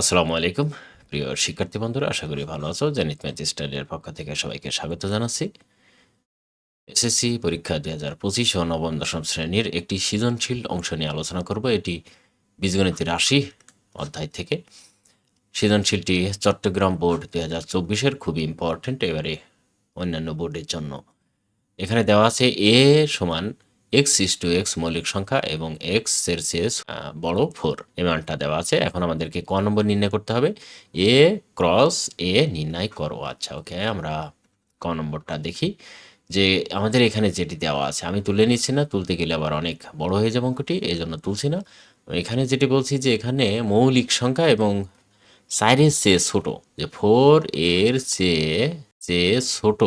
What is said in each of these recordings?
আসসালামু আলাইকুম। প্রিয় শিক্ষার্থী বন্ধুরা, আশা করি ভালো আছো। জেনিত ম্যাথ স্টাডির পক্ষ থেকে সবাইকে স্বাগত জানাচ্ছি। এসএসসি পরীক্ষা দুই হাজার পঁচিশ ও নবম দশম শ্রেণির একটি সৃজনশীল অংশ নিয়ে আলোচনা করব। এটি বীজগণিত রাশি অধ্যায় থেকে। সৃজনশীলটি চট্টগ্রাম বোর্ড দুই হাজার চব্বিশের খুবই ইম্পর্ট্যান্ট এবারে অন্যান্য বোর্ডের জন্য। এখানে দেওয়া আছে এ সমান এক্স ইস টু এক্স মৌলিক সংখ্যা এবং এক্স চেয়ে বড় ফোর এই মানটা দেওয়া আছে। এখন আমাদেরকে ক নম্বর নির্ণয় করতে হবে। এ ক্রস এ নির্ণয় করো। আচ্ছা ওকে আমরা ক নম্বরটা দেখি। যে আমাদের এখানে যেটি দেওয়া আছে, আমি তুলে নিচ্ছি না, তুলতে গেলে আবার অনেক বড় হয়ে যাবে অঙ্কটি, এই জন্য তুলছি না। এখানে যেটি বলছি যে এখানে মৌলিক সংখ্যা এবং সাইডের চেয়ে ছোট, যে ফোর এর চেয়ে চেয়ে ছোট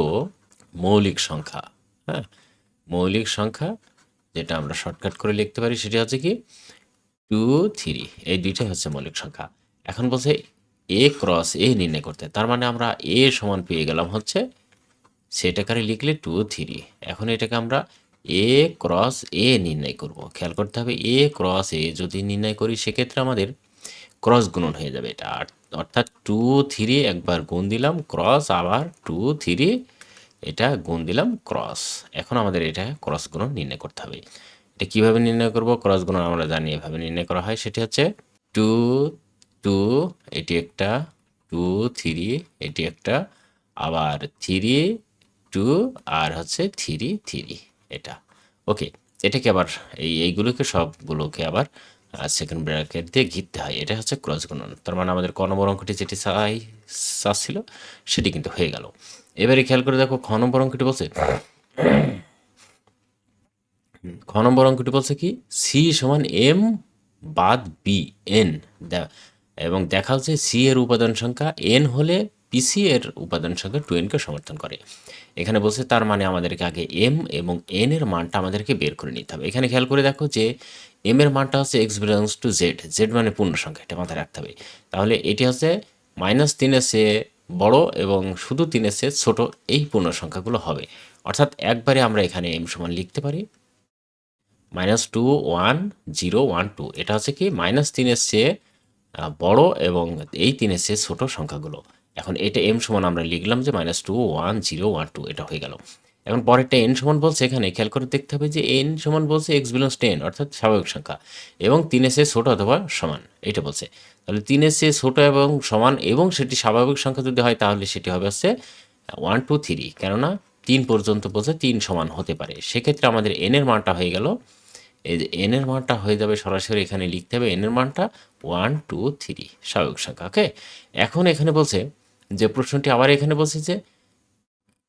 মৌলিক সংখ্যা হ্যাঁ মৌলিক সংখ্যা যেটা আমরা শর্টকাট করে লিখতে পারি, সেটি হচ্ছে কি টু থ্রি এই দুইটাই হচ্ছে মৌলিক সংখ্যা। এখন বলছে এ ক্রস এ নির্ণয় করতে, তার মানে আমরা এ সমান পেয়ে গেলাম হচ্ছে সেটাকারে লিখলে টু থ্রি এখন এটাকে আমরা এ ক্রস এ নির্ণয় করব। খেয়াল করতে হবে এ ক্রস এ যদি নির্ণয় করি, সেক্ষেত্রে আমাদের ক্রস গুণন হয়ে যাবে এটা। অর্থাৎ টু থ্রি একবার গুণ দিলাম ক্রস আবার টু থ্রি এটা গুণ দিলাম ক্রস এখন আমাদের এটা ক্রস গুণন নির্ণয় করতে হবে। এটা কীভাবে নির্ণয় করব? ক্রস গুণন আমরা জানি এভাবে নির্ণয় করা হয়। সেটি হচ্ছে টু টু এটি একটা টু থ্রি এটি একটা, আবার থ্রি টু আর হচ্ছে থ্রি থ্রি এটা। ওকে এটাকে আবার এই, এইগুলোকে সবগুলোকে আবার সেকেন্ড ব্র্যাকেট দিয়ে ঘিরতে হয়। এটা হচ্ছে ক্রস গুণন। তার মানে আমাদের ক নম্বর অঙ্কটি যেটি চাই চাচ্ছিল সেটি কিন্তু হয়ে গেল। এবারে খেয়াল করে দেখো খ নম্বর অঙ্কটি বলছে। খ নম্বর অঙ্কটি বলছে কি? সি সমান এম বাদ বি এন এবং দেখা হচ্ছে সি এর উপাদান সংখ্যা এন হলে পিসি এর উপাদান সংখ্যা টু এনকে সমর্থন করে। এখানে বলছে তার মানে আমাদেরকে আগে এম এবং এন এর মানটা আমাদেরকে বের করে নিতে হবে। এখানে খেয়াল করে দেখো যে এম এর মানটা হচ্ছে x belongs to Z Z মানে পূর্ণ সংখ্যা এটা মাথায় রাখতে হবে। তাহলে এটি হচ্ছে মাইনাস তিনের চেয়ে বড় এবং শুধু তিনের চেয়ে ছোট এই পূর্ণ সংখ্যাগুলো হবে। অর্থাৎ একবারে আমরা এখানে এম সমান লিখতে পারি minus two one zero one two. এটা হচ্ছে কি মাইনাস তিনের চেয়ে বড় এবং এই তিনের চেয়ে ছোট সংখ্যাগুলো। এখন এটা এম সমান আমরা লিখলাম যে minus two one zero one two, এটা হয়ে গেল। এখন পরেরটা এন সমান বলছে এখানে। খেয়াল করে দেখতে হবে যে এন সমান বলছে এক্স বিলংস টেন অর্থাৎ স্বাভাবিক সংখ্যা, এবং তিনের চেয়ে ছোট অথবা সমান, এটা বলছে। তাহলে তিনের চেয়ে ছোট এবং সমান এবং সেটি স্বাভাবিক সংখ্যা যদি হয়, তাহলে সেটি হবে হচ্ছে ওয়ান টু থ্রি কেননা তিন পর্যন্ত বলছে তিন সমান হতে পারে। সেক্ষেত্রে আমাদের এনের মানটা হয়ে গেল। এই যে এনের মানটা হয়ে যাবে সরাসরি এখানে লিখতে হবে এন এর মানটা ওয়ান টু থ্রি স্বাভাবিক সংখ্যা ওকে এখন এখানে বলছে, যে প্রশ্নটি আবার এখানে বলছে যে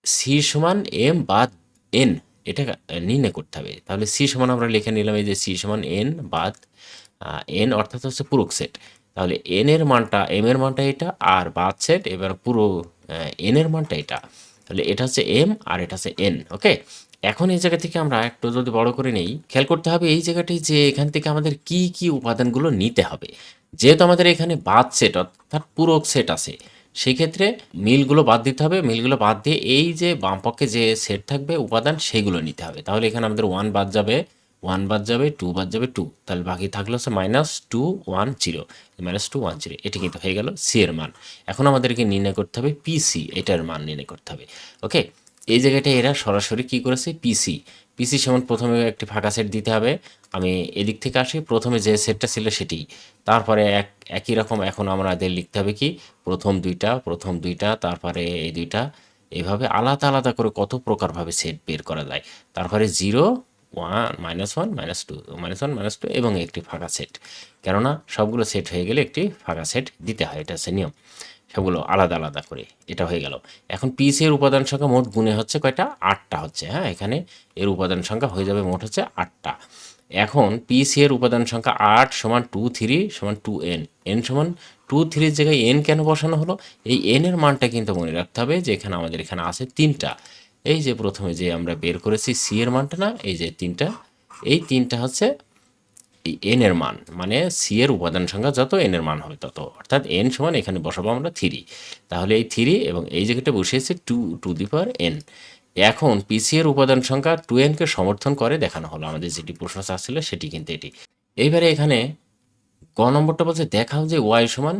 সি সমান এম বাদ এন, এটা নির্ণয় করতে হবে। তাহলে সি সমান আমরা লিখে নিলাম এই যে সি সমান এন বাদ এন অর্থাৎ হচ্ছে পুরুক সেট। তাহলে এন এর মানটা, এম এর মানটা এটা, আর বাদ সেট, এবার পুরো এন এর মানটা এটা। তাহলে এটা হচ্ছে এম আর এটা হচ্ছে এন, ওকে? এখন এই জায়গা থেকে আমরা একটু যদি বড় করে নেই, খেয়াল করতে হবে এই জায়গাটি যে এখান থেকে আমাদের কি কি উপাদানগুলো নিতে হবে। যেহেতু আমাদের এখানে বাদ সেট, অর্থাৎ পূরক সেট আছে সেক্ষেত্রে মিলগুলো বাদ দিতে হবে। মিলগুলো বাদ দিয়ে এই যে বাম পক্ষে যে সেট থাকবে, উপাদান সেগুলো নিতে হবে। তাহলে এখানে আমাদের ওয়ান বাদ যাবে ওয়ান বাদ যাবে টু বাদ যাবে টু তাহলে বাকি থাকল হচ্ছে minus two one zero minus two one zero এটি কিন্তু হয়ে গেল সি এর মান। এখন আমাদেরকে নির্ণয় করতে হবে পিসি এটার মান নির্ণয় করতে হবে। ওকে এই জায়গাটা এরা সরাসরি কি করেছে? পিসি পিসি সমান প্রথমে একটি ফাঁকা সেট দিতে হবে। আমি এদিক থেকে আসি, প্রথমে যে সেটটা ছিল সেটি। তারপরে এক, একই রকম এখন আমাদের লিখতে হবে কি? প্রথম দুইটা প্রথম দুইটা, তারপরে এই দুইটা। এভাবে আলাদা আলাদা করে কত প্রকারভাবে সেট বের করা যায়। তারপরে zero one minus one minus two minus one minus two এবং একটি ফাঁকা সেট কেননা সবগুলো সেট হয়ে গেলে একটি ফাঁকা সেট দিতে হয়, এটা হচ্ছে নিয়ম। সবগুলো আলাদা আলাদা করে এটা হয়ে গেল। এখন পিসি এর উপাদান সংখ্যা মোট গুণে হচ্ছে কয়টা? আটটা হচ্ছে হ্যাঁ? এখানে এর উপাদান সংখ্যা হয়ে যাবে মোট হচ্ছে আটটা। এখন পিসি এর উপাদান সংখ্যা আট সমান টু থ্রি সমান টু এন এন সমান টু থ্রির জায়গায় এন কেন বসানো হলো? এই এন এর মানটা কিন্তু মনে রাখতে হবে যে এখানে আমাদের এখানে আছে তিনটা। এই যে প্রথমে যে আমরা বের করেছি সি এর মানটা না, এই যে তিনটা, এই তিনটা হচ্ছে এই এন এর মান মানে সি এর উপাদান সংখ্যা যত এন এর মান হবে তত, অর্থাৎ এন সমান এখানে বসাবো আমরা থ্রি তাহলে এই থ্রি এবং এই জায়গাটা বসিয়েছে two to the power N এখন পিসি এর উপাদান সংখ্যা টু এনকে সমর্থন করে দেখানো হলো, আমাদের যেটি প্রশ্ন চাচ্ছিল সেটি কিন্তু এটি। এইবারে এখানে ক নম্বরটা বলছে, দেখাও যে ওয়াই সমান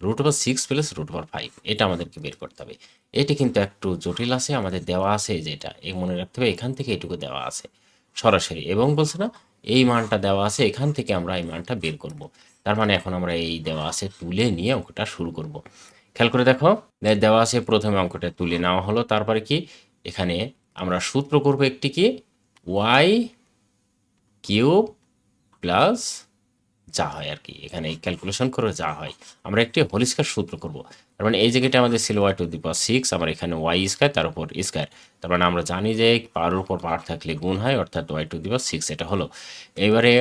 root over six plus root over five এটা আমাদেরকে বের করতে হবে। এটি কিন্তু একটু জটিল আছে, আমাদের দেওয়া আছে এই যে এটা, এই মনে রাখতে হবে, এখান থেকে এটুকু দেওয়া আছে, সরাসরি। এবং বলছে না এই মানটা দেওয়া আছে, এখান থেকে আমরা এই মানটা বের করব। তার মানে এখন আমরা এই দেওয়া আছে তুলে নিয়ে অঙ্কটা শুরু করব। খেয়াল করে দেখো দেওয়া আছে প্রথমে অঙ্কটা তুলে নেওয়া হলো, তারপরে কি? এখানে আমরা সূত্র করব একটি কি? ওয়াই কিউব প্লাস যা হয় আর কি এখানে এই ক্যালকুলেশন করে যা হয়। আমরা একটি হোল স্কয়ার সূত্র করব। তার মানে এই জায়গাটা আমাদের ছিল Y to the power six আমার এখানে ওয়াই স্কয়ার তার উপর স্কয়ার তার মানে আমরা জানি যে পার উপর পার থাকলে গুণ হয়, অর্থাৎ Y to the power six এটা হলো। এবারে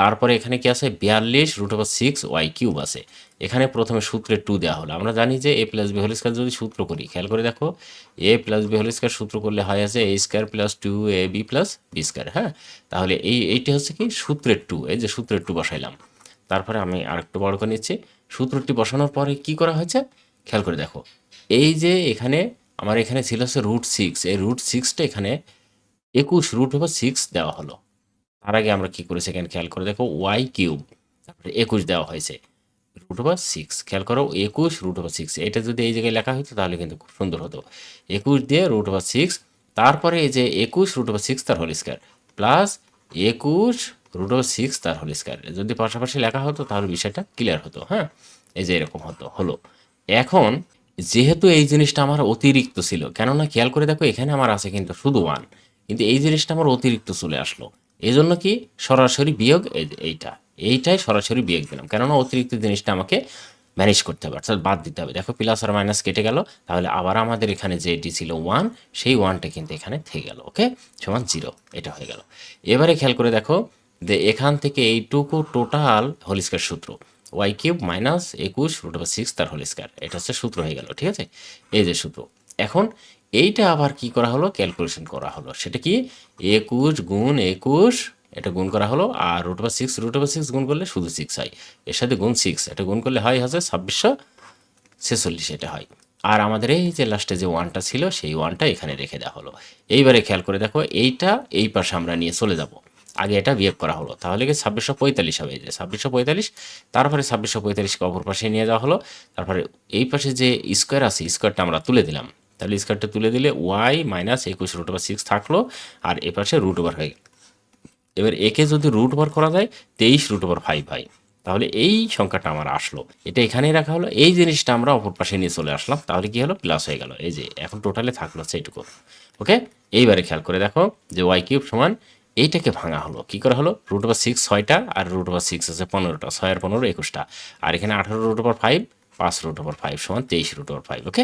তারপরে এখানে কি আছে? বিয়াল্লিশ root over six Y cube আছে। এখানে প্রথমে সূত্রে টু দেওয়া হলো। আমরা জানি যে A plus B whole square যদি সূত্র করি, খেয়াল করে দেখো A plus B whole square সূত্র করলে হয় আছে A square plus two A B plus B square হ্যাঁ? তাহলে এই, এইটি হচ্ছে কি? সূত্রের টু এই যে সূত্রের টু বসাইলাম। তারপরে আমি আরেকটু বড় করে নিচ্ছি। সূত্রটি বসানোর পরে কি করা হয়েছে? খেয়াল করে দেখো। এই যে এখানে, আমার এখানে ছিল হচ্ছে রুট সিক্স এই রুট সিক্সটা এখানে একুশ রুট ওভার সিক্স দেওয়া হলো। তার আগে আমরা কি করেছি এখানে খেয়াল করে দেখো ওয়াই কিউব তারপরে একুশ দেওয়া হয়েছে। রুট ওভার সিক্স খেয়াল করো একুশ রুট ওভার সিক্স এটা যদি এই জায়গায় লেখা হতো তাহলে কিন্তু খুব সুন্দর হতো। একুশ দিয়ে রুট ওভার সিক্স তারপরে এই যে একুশ রুট ওভার সিক্স তার হোল স্কয়ার প্লাস একুশ রুট ওভার সিক্স তার হোল স্কয়ার যদি পাশাপাশি লেখা হতো তাহলে বিষয়টা ক্লিয়ার হতো হ্যাঁ? এই যে এরকম হতো, হলো। এখন, যেহেতু এই জিনিসটা আমার অতিরিক্ত ছিল, কেননা খেয়াল করে দেখো এখানে আমার আছে কিন্তু শুধু ওয়ান কিন্তু এই জিনিসটা আমার অতিরিক্ত চলে আসলো। এই জন্য কি সরাসরি বিয়োগ এইটা? এইটাই সরাসরি বিয়োগ দিলাম। কেননা অতিরিক্ত জিনিসটা আমাকে ম্যানেজ করতে হবে, অর্থাৎ বাদ দিতে হবে। দেখো প্লাস আর মাইনাস কেটে গেল, তাহলে আবার আমাদের এখানে যেটি ছিল ওয়ান সেই ওয়ানটা কিন্তু এখানে থেকে গেল ওকে সমান জিরো এটা হয়ে গেল। এবারে খেয়াল করে দেখো যে এখান থেকে এইটুকু টোটাল হোল স্কয়ার সূত্র ওয়াই কিউব মাইনাস একুশ রুট সিক্স তার হোল স্কয়ার এটা হচ্ছে সূত্র হয়ে গেল, ঠিক আছে? এই যে সূত্র। এখন এইটা আবার কি করা হলো? ক্যালকুলেশন করা হলো। সেটা কি? একুশ গুণ একুশ, এটা গুণ করা হলো, আর root over six root over six গুণ করলে শুধু সিক্স হয়। এর সাথে গুণ সিক্স এটা গুণ করলে হয় হচ্ছে ছাব্বিশশো ছেচল্লিশ, এটা হয়। আর আমাদের এই যে লাস্টে যে ওয়ানটা ছিল, সেই ওয়ানটা এখানে রেখে দেওয়া হলো। এইবারে খেয়াল করে দেখো, এইটা এই পাশে আমরা নিয়ে চলে যাব। আগে এটা বিয়োগ করা হলো। তাহলে কি ছাব্বিশশো পঁয়তাল্লিশ হবে যে ছাব্বিশশো পঁয়তাল্লিশ, তারপরে ছাব্বিশশো পঁয়তাল্লিশকে অপর পাশে নিয়ে যাওয়া হলো। তারপরে এই পাশে যে স্কোয়ার আছে স্কোয়ারটা আমরা তুলে দিলাম। তাহলে স্কোয়ারটা তুলে দিলে ওয়াই মাইনাস একুশ রুট ওভার সিক্স থাকল, আর এ পাশে রুট ওভার হয়ে গেল। এবার একে যদি রুট ওভার করা যায়, তেইশ রুট ওভার ফাইভ হয়। তাহলে এই সংখ্যাটা আমার আসলো। এটা এখানেই রাখা হলো। এই জিনিসটা আমরা অপর পাশে নিয়ে চলে আসলাম। তাহলে কি হলো? প্লাস হয়ে গেল। এই যে, এখন টোটালে থাকল সেইটুকু। ওকে এইবারে খেয়াল করে দেখো যে ওয়াই কিউব সমান এইটাকে ভাঙা হলো। কি করা হলো? রুট ওভার সিক্স ছয়টা আর রুট ওভার সিক্স আছে পনেরোটা। ছয় আর পনেরো একুশটা। আর এখানে আঠারো রুট ওভার ফাইভ পাঁচ রুট ওভার ফাইভ সমান তেইশ রুট ওভার ফাইভ ওকে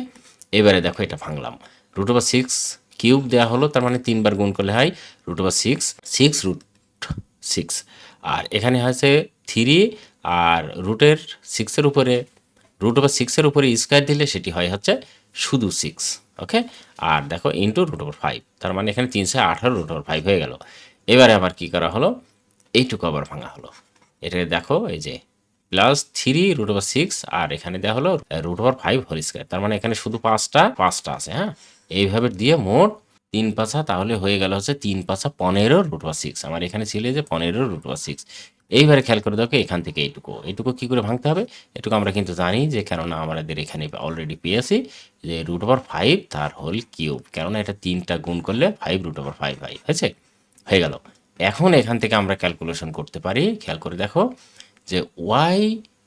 এবারে দেখো এটা ভাঙলাম। রুট ওভার সিক্স কিউব দেওয়া হলো, তার মানে তিনবার গুণ করলে হয় root over six six root six আর এখানে হয়েছে থ্রি আর রুটের সিক্সের উপরে রুট ওভার সিক্সের উপরে স্কোয়ার দিলে সেটি হয় হচ্ছে শুধু সিক্স ওকে আর দেখো ইন্টু রুট ওভার ফাইভ তার মানে এখানে তিনশো আঠারো রুট ওভার ফাইভ হয়ে গেল। এবারে আবার কি করা হলো? এইটুকু আবার ভাঙা হলো। এটাকে দেখো, এই যে plus three root over six আর এখানে দেওয়া হলো root over five whole square তার মানে এখানে শুধু পাঁচটা পাঁচটা আছে হ্যাঁ? এইভাবে দিয়ে মোট তিন পাঁচা তাহলে হয়ে গেল হচ্ছে তিন পাঁচা পনেরো রুট ওভার সিক্স আমার এখানে ছিল যে পনেরো রুট ওভার সিক্স এইবারে খেয়াল করে দেখো এখান থেকে এইটুকু। এইটুকু কী করে ভাঙতে হবে? এটুকু আমরা কিন্তু জানি যে কেননা আমাদের এখানে অলরেডি পেয়েছি যে রুট ওভার ফাইভ তার হোল কিউব কেননা এটা তিনটা গুণ করলে five root over five five হয়েছে? হয়ে গেল। এখন এখান থেকে আমরা ক্যালকুলেশন করতে পারি। খেয়াল করে দেখো যে ওয়াই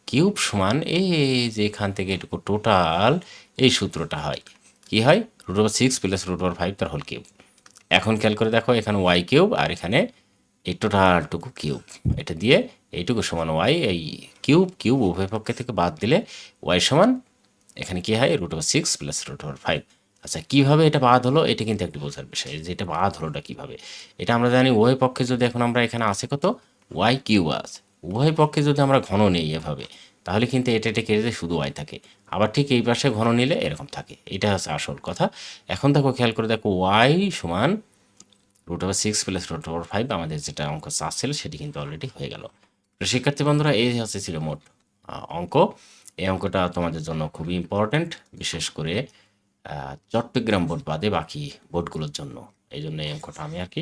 কিউব সমান এই যে এখান থেকে এটুকু টোটাল এই সূত্রটা হয়। কি হয়? Root over six plus root over five তার হোল কিউব এখন খেয়াল করে দেখো, এখানে ওয়াই কিউব আর এখানে এই টোটালটুকু কিউব। এটা দিয়ে এইটুকু সমান ওয়াই এই কিউব কিউব উভয় পক্ষে থেকে বাদ দিলে ওয়াই সমান, এখানে কি হয়? Root over six plus root over five আচ্ছা কীভাবে এটা বাদ হলো? এটা কিন্তু একটু বোঝার বিষয় যে এটা বাদ হলোটা কীভাবে? এটা আমরা জানি উভয় পক্ষে যদি এখন আমরা এখানে আছে কত? ওয়াই কিউ আছে। উভয় পক্ষে যদি আমরা ঘন নেই এভাবে, তাহলে কিন্তু এটা এটা কেটে শুধু ওয়াই থাকে। আবার ঠিক এই পাশে ঘন নিলে এরকম থাকে। এটা হচ্ছে আসল কথা। এখন দেখো, খেয়াল করে দেখো ওয়াই সমান root over six plus root over five আমাদের যেটা অঙ্ক চাচ্ছিল সেটি কিন্তু অলরেডি হয়ে গেল। শিক্ষার্থী বন্ধুরা, এই হচ্ছে ছিল মোট অঙ্ক। এই অঙ্কটা তোমাদের জন্য খুবই ইম্পর্ট্যান্ট বিশেষ করে চট্টগ্রাম বোর্ড বাদে বাকি বোর্ডগুলোর জন্য। এই জন্য এই অঙ্কটা আমি আর কি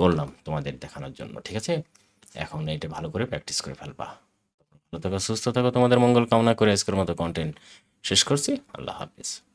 করলাম তোমাদের দেখানোর জন্য, ঠিক আছে? এখন এটা ভালো করে প্র্যাকটিস করে ফেলবা। ভালো থাকো, সুস্থ থাকো, তোমাদের মঙ্গল কামনা করে আজকের মতো কন্টেন্ট শেষ করছি। আল্লাহ হাফিজ।